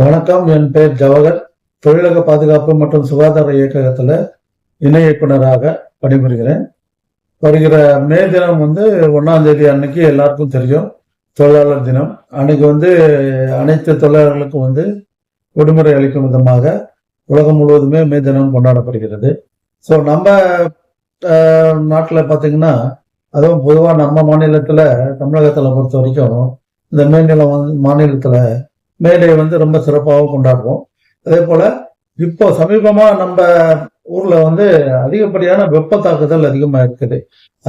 வணக்கம் என் பெயர் ஜவஹர். தொழிலக பாதுகாப்பு மற்றும் சுகாதார இயக்ககத்தில் இணை இயக்குனராக பணிபுரிகிறேன். வருகிற மே தினம் வந்து ஒன்றாம் தேதி அன்னைக்கு எல்லாருக்கும் தெரியும். தொழிலாளர் தினம். அன்னைக்கு வந்து அனைத்து தொழிலாளர்களுக்கும் வந்து விடுமுறை அளிக்கும் விதமாக உலகம் முழுவதுமே மே தினம் கொண்டாடப்படுகிறது. ஸோ நம்ம நாட்டில் பார்த்தீங்கன்னா அதுவும் பொதுவாக நம்ம மாநிலத்தில் தமிழகத்தில் பொறுத்த வரைக்கும் இந்த மே நிலம் வந்து மாநிலத்தில் மேடை வந்து ரொம்ப சிறப்பாகவும் கொண்டாடுவோம். அதே போல இப்போ சமீபமா நம்ம ஊர்ல வந்து அதிகப்படியான வெப்ப தாக்குதல் அதிகமா இருக்குது.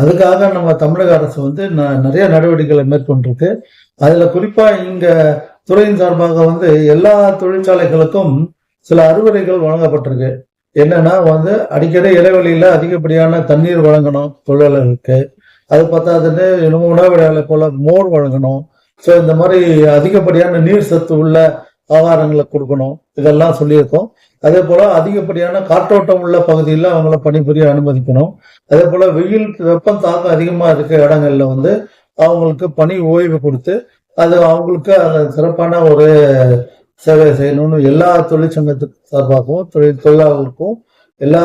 அதுக்காக நம்ம தமிழக அரசு வந்து ந- நிறைய நடவடிக்கைகளை மேற்கொண்டிருக்கு. அதுல குறிப்பா இங்க துறையின் சார்பாக வந்து எல்லா தொழிற்சாலைகளுக்கும் சில அறிவுரைகள் வழங்கப்பட்டிருக்கு. என்னன்னா வந்து அடிக்கடி இடைவெளியில அதிகப்படியான தண்ணீர் வழங்கணும் தொழிலாளர்களுக்கு. அது பத்தாதுன்னு இன்னும் உணவு இடைவேளை போல மோர் வழங்கணும். ஸோ இந்த மாதிரி அதிகப்படியான நீர் சத்து உள்ள ஆகாரங்களை கொடுக்கணும். இதெல்லாம் சொல்லியிருக்கோம். அதே போல அதிகப்படியான காற்றோட்டம் உள்ள பகுதியில் அவங்கள பணிபுரிய அனுமதிக்கணும். அதே போல வெயில் வெப்பம் தாக்கம் அதிகமா இருக்க இடங்கள்ல வந்து அவங்களுக்கு பணி ஓய்வு கொடுத்து அது அவங்களுக்கு சிறப்பான ஒரு சேவை செய்யணும்னு எல்லா தொழிற்சங்கத்துக்கு சார்பாகவும் தொழில் தொழிலாளர்களுக்கும் எல்லா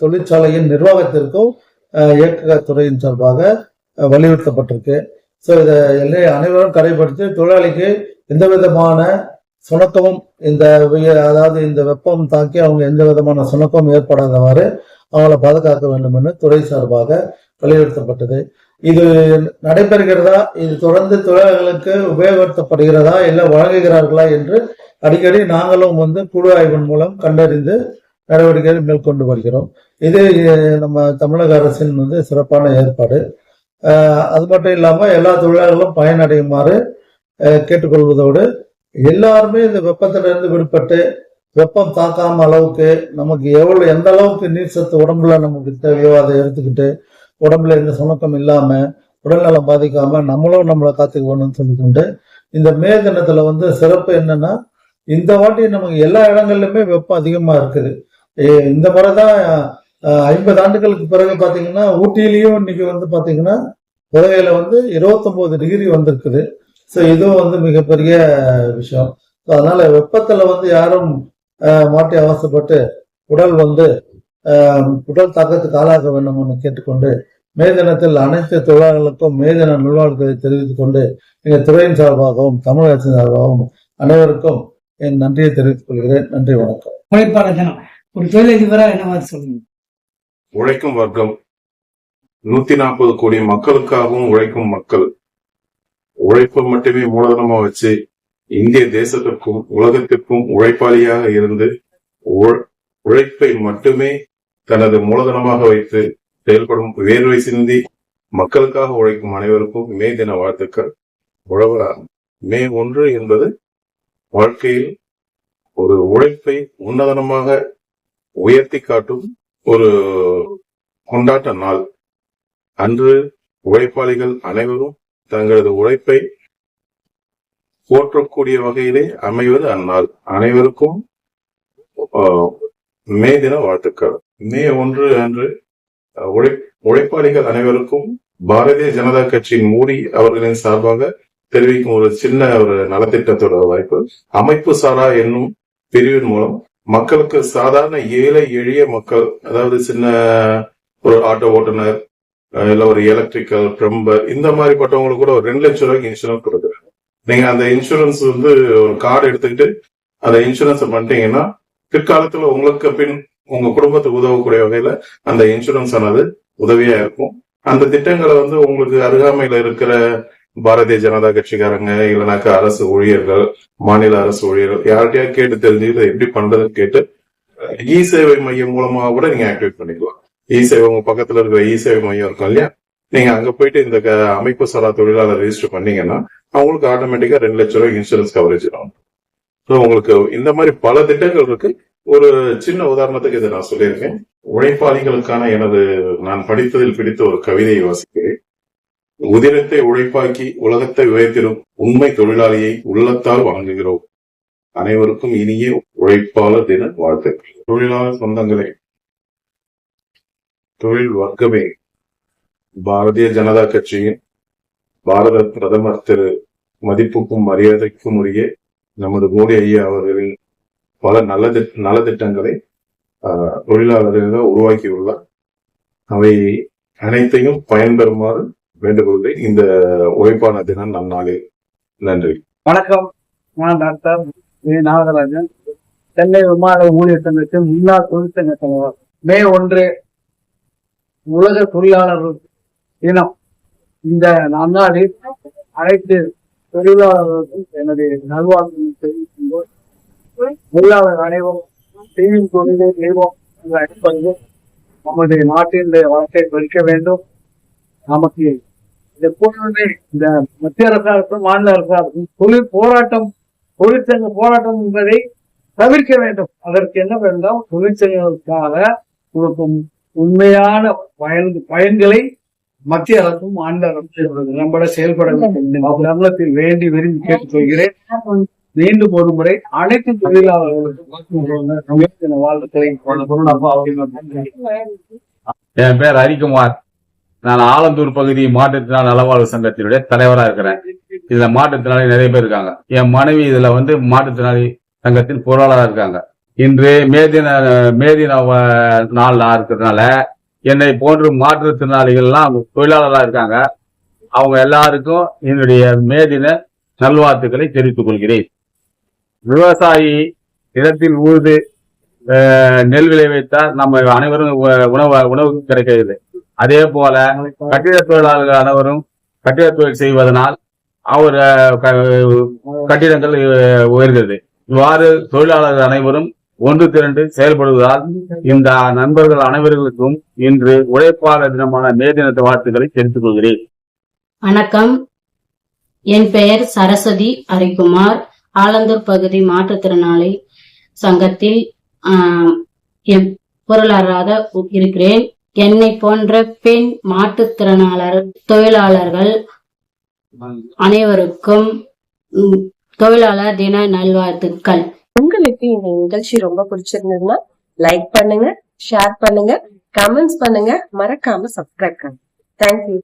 தொழிற்சாலையின் நிர்வாகத்திற்கும் அஹ், இயக்கத்துறையின் சார்பாக வலியுறுத்தப்பட்டிருக்கு. ஸோ இதை எல்லையை அனைவரும் கடைபிடித்து தொழிலாளிக்கு எந்த விதமான சுணக்கமும் இந்த அதாவது இந்த வெப்பம் தாக்கி அவங்க எந்த விதமான சுணக்கமும் ஏற்படாதவாறு அவங்கள பாதுகாக்க வேண்டும் என்று துறை சார்பாக வலியுறுத்தப்பட்டது. இது நடைபெறுகிறதா? இது தொடர்ந்து தொழிலாளர்களுக்கு உபயோகப்படுத்தப்படுகிறதா? இல்லை வழங்குகிறார்களா என்று அடிக்கடி நாங்களும் வந்து குழு ஆய்வின் மூலம் கண்டறிந்து நடவடிக்கைகள் மேற்கொண்டு வருகிறோம். இது நம்ம தமிழக அரசின் வந்து சிறப்பான ஏற்பாடு. அது மட்டும் இல்லாமல் எல்லா தொழிலாளர்களும் பயனடையுமாறு கேட்டுக்கொள்வதோடு எல்லாருமே இந்த வெப்பத்திலிருந்து விடுபட்டு வெப்பம் தாக்காம அளவுக்கு நமக்கு எவ்வளவு எந்த அளவுக்கு நீர் சத்து உடம்புல நமக்கு தேவையோ அதை எடுத்துக்கிட்டு உடம்புல எந்த சுணக்கம் இல்லாம உடல்நலம் பாதிக்காம நம்மளும் நம்மளை காத்துக்கணும்னு சொல்லிக்கொண்டு இந்த மே தினத்துல வந்து சிறப்பு என்னன்னா இந்த வாட்டி நமக்கு எல்லா இடங்கள்லயுமே வெப்பம் அதிகமா இருக்குது. இந்த முறை தான் ஐம்பது ஆண்டுகளுக்கு பிறகு பாத்தீங்கன்னா ஊட்டியிலயும் இன்னைக்கு வந்து பாத்தீங்கன்னா புதையில வந்து 29 டிகிரி வந்திருக்குது. ஸோ இதுவும் வந்து மிகப்பெரிய விஷயம். ஸோ அதனால வெப்பத்துல வந்து யாரும் மாட்டி அவசப்பட்டு உடல் வந்து உடல் தாக்கத்துக்கு ஆளாக வேண்டும்னு கேட்டுக்கொண்டு மே தினத்தில் அனைத்து தொழிலாளர்களுக்கும் மே தின நல்வாழ்வுகளை தெரிவித்துக் கொண்டு எங்க துறையின் சார்பாகவும் தமிழக அரசின் சார்பாகவும் அனைவருக்கும் என் நன்றியை தெரிவித்துக் கொள்கிறேன். நன்றி வணக்கம். உழைப்பாளர் தினம் ஒரு என்ன மாதிரி சொல்லுங்க? உழைக்கும் வர்க்கம். நூத்தி நாற்பது கோடி மக்களுக்காகவும் உழைக்கும் மக்கள். உழைப்பை மட்டுமே மூலதனமா வச்சு இந்திய தேசத்திற்கும் உலகத்திற்கும் உழைப்பாளியாக இருந்து உழைப்பை மட்டுமே தனது மூலதனமாக வைத்து செயல்படும் வேர்வை சிந்தி மக்களுக்காக உழைக்கும் அனைவருக்கும் மே தின வாழ்த்துக்கள். உழவரா மே ஒன்று என்பது வாழ்க்கையில் ஒரு உழைப்பை உன்னதனமாக உயர்த்தி காட்டும் ஒரு கொண்டாட்ட நாள். அன்று உழைப்பாளிகள் அனைவரும் தங்களது உழைப்பை போற்றக்கூடிய வகையிலே அமைவது அந்நாள் அனைவருக்கும் மே தின வாழ்த்துக்கள். மே ஒன்று அன்று உழை உழைப்பாளிகள் அனைவருக்கும் பாரதிய ஜனதா கட்சியின் மோடி அவர்களின் சார்பாக தெரிவிக்கும் ஒரு சின்ன ஒரு நலத்திட்டத்தோட வாய்ப்பு. அமைப்பு சாரா என்னும் பிரிவின் மூலம் மக்களுக்கு சாதாரண ஏழை எளிய மக்கள் அதாவது சின்ன ஒரு ஆட்டோ ஓட்டுநர் இல்லை ஒரு எலக்ட்ரிக்கல் பிளம்பர் இந்த மாதிரி பட்டவங்களுக்கு கூட ஒரு ரெண்டு லட்சம் ரூபாய்க்கு இன்சூரன்ஸ் கொடுக்குறாங்க நீங்க அந்த இன்சூரன்ஸ் வந்து ஒரு கார்டு எடுத்துக்கிட்டு அந்த இன்சூரன்ஸ் பண்ணிட்டீங்கன்னா பிற்காலத்துல உங்களுக்கு பின் உங்க குடும்பத்துக்கு உதவக்கூடிய வகையில அந்த இன்சூரன்ஸ் ஆனது உதவியா இருக்கும். அந்த திட்டங்களை வந்து உங்களுக்கு அருகாமையில இருக்கிற பாரதிய ஜனதா கட்சிக்காரங்க இல்லைனாக்கா அரசு ஊழியர்கள் மாநில அரசு ஊழியர்கள் யார்கிட்டயா கேட்டு தெரிஞ்சுக்கிட்டு எப்படி பண்றதுன்னு கேட்டு இ சேவை மையம் மூலமா கூட நீங்க ஆக்டிவேட் பண்ணிக்கலாம். இ சேவை உங்க பக்கத்துல இருக்கிற இ சேவை மையம் இருக்கும் இல்லையா? நீங்க அங்க போயிட்டு இந்த க- அமைப்பு சாரா தொழிலாளர் ரெஜிஸ்டர் பண்ணீங்கன்னா அவங்களுக்கு ஆட்டோமேட்டிக்கா ரெண்டு லட்சம் ரூபாய் இன்சூரன்ஸ் கவரேஜ் ஆகும் ஸோ உங்களுக்கு இந்த மாதிரி பல திட்டங்கள் இருக்கு. ஒரு சின்ன உதாரணத்துக்கு இதை நான் சொல்லியிருக்கேன். உழைப்பாளிகளுக்கான எனது நான் படித்ததில் பிடித்த ஒரு கவிதையை வாசிக்கிறேன். உதிரத்தை உழைப்பாக்கி உலகத்தை உயர்த்திடும் உண்மை தொழிலாளியை உள்ளத்தால் வணங்குகிறோம். அனைவருக்கும் இனிய உழைப்பாளர் தின வாழ்த்துக்கள். தொழிலாளர் சொந்தங்களே தொழில் வர்க்கமே பாரதிய ஜனதா கட்சியின் பாரத பிரதமர் திரு மதிப்புக்கும் மரியாதைக்கும் உரிய நமது மோடி ஐயா அவர்களின் பல நல்ல நலத்திட்டங்களை ஆஹ், தொழிலாளர்கள் உருவாக்கியுள்ளார். அவை அனைத்தையும் பயன்பெறுமாறு வேண்டுகொள்கிறேன் இந்த உழைப்பான தினம் நன்னாளில் நன்றி. வணக்கம். நான் டாக்டர் நாகராஜன். சென்னை விமான ஊழியர் சங்கத்தின் முன்னாள் தொழிற்சங்க தலைவர் மே ஒன்று உலக தொழிலாளர்கள் தினம். இந்த நன்னாளில் அனைத்து தொழிலாளர்களுக்கும் என்னுடைய நல்வாழ்வு தெரிவிக்கும்போது தொழிலாளர் அனைவரும் செய்யும் தொழிலை செய்வோம் என்ற அடிப்படையில் நமது நாட்டின் வளத்தை பெருக்க வேண்டும். நமக்கு எப்பொழுதுமே இந்த மத்திய அரசாகட்டும் மாநில அரசாகட்டும் தொழில் போராட்டம் தொழிற்சங்க போராட்டம் என்பதை தவிர்க்க வேண்டும். அதற்கு என்ன வேண்டும் தொழிற்சங்கங்களுக்காக கொடுக்கும் உண்மையான பயன் பயன்களை மத்திய அரசும் மாநில அரசும் நம்மள செயல்பட வேண்டும். வேண்டி விரும்பி கேட்டுக்கொள்கிறேன். மீண்டும் ஒரு முறை அனைத்து தொழிலாளர்களுக்கும் வாழ்த்துக்களை என் பேர் ஹரிக்குமார் நான் ஆலந்தூர் பகுதி மாற்றுத்திறனாளி நலவாழ்வு சங்கத்தினுடைய தலைவரா இருக்கிறேன். இதுல மாற்றுத்திறனாளி நிறைய பேர் இருக்காங்க. என் மனைவி இதுல வந்து மாற்றுத்திறனாளி சங்கத்தின் பொருளாளராக இருக்காங்க. இன்று மேதின மேதின வ- நாள் இருக்கிறதுனால என்னை போன்று மாற்றுத்திறனாளிகள்லாம் தொழிலாளராக இருக்காங்க. அவங்க எல்லாருக்கும் என்னுடைய மேதின நல்வாழ்த்துக்களை தெரிவித்துக் கொள்கிறேன். விவசாயி நிலத்தில் உழுது அஹ், நெல் விளைவித்தால் நம்ம அனைவரும் உ- உணவு உணவு கிடைக்கிறது. அதே போல கட்டிட தொழிலாளர்கள் அனைவரும் கட்டிட தொழில் செய்வதனால் அவர் க- கட்டிடங்கள் உயர்கிறது இவ்வாறு தொழிலாளர்கள் அனைவரும் ஒன்று திரண்டு செயல்படுவதால் இந்த நண்பர்கள் அனைவர்களுக்கும் இன்று உழைப்பாளர் தினமான மே தினத்து வாழ்த்துக்களை தெரிவித்துக் கொள்கிறேன். வணக்கம். என் பெயர் சரஸ்வதி அரிக்குமார். ஆலந்தூர் பகுதி மாற்றுத்திறனாளி சங்கத்தில் ஆஹ், என் பொருளாளராக இருக்கிறேன். என்னை போன்ற பெண் மாற்றுத்திறனாளர் தொழிலாளர்கள் அனைவருக்கும் தொழிலாளர் தின நல்வாழ்த்துக்கள். உங்களுக்கு இந்த நிகழ்ச்சி ரொம்ப பிடிச்சிருந்ததுன்னா லைக் பண்ணுங்க ஷேர் பண்ணுங்க கமெண்ட்ஸ் பண்ணுங்க. மறக்காம சப்ஸ்கிரைப் பண்ணுங்க. தேங்க்யூ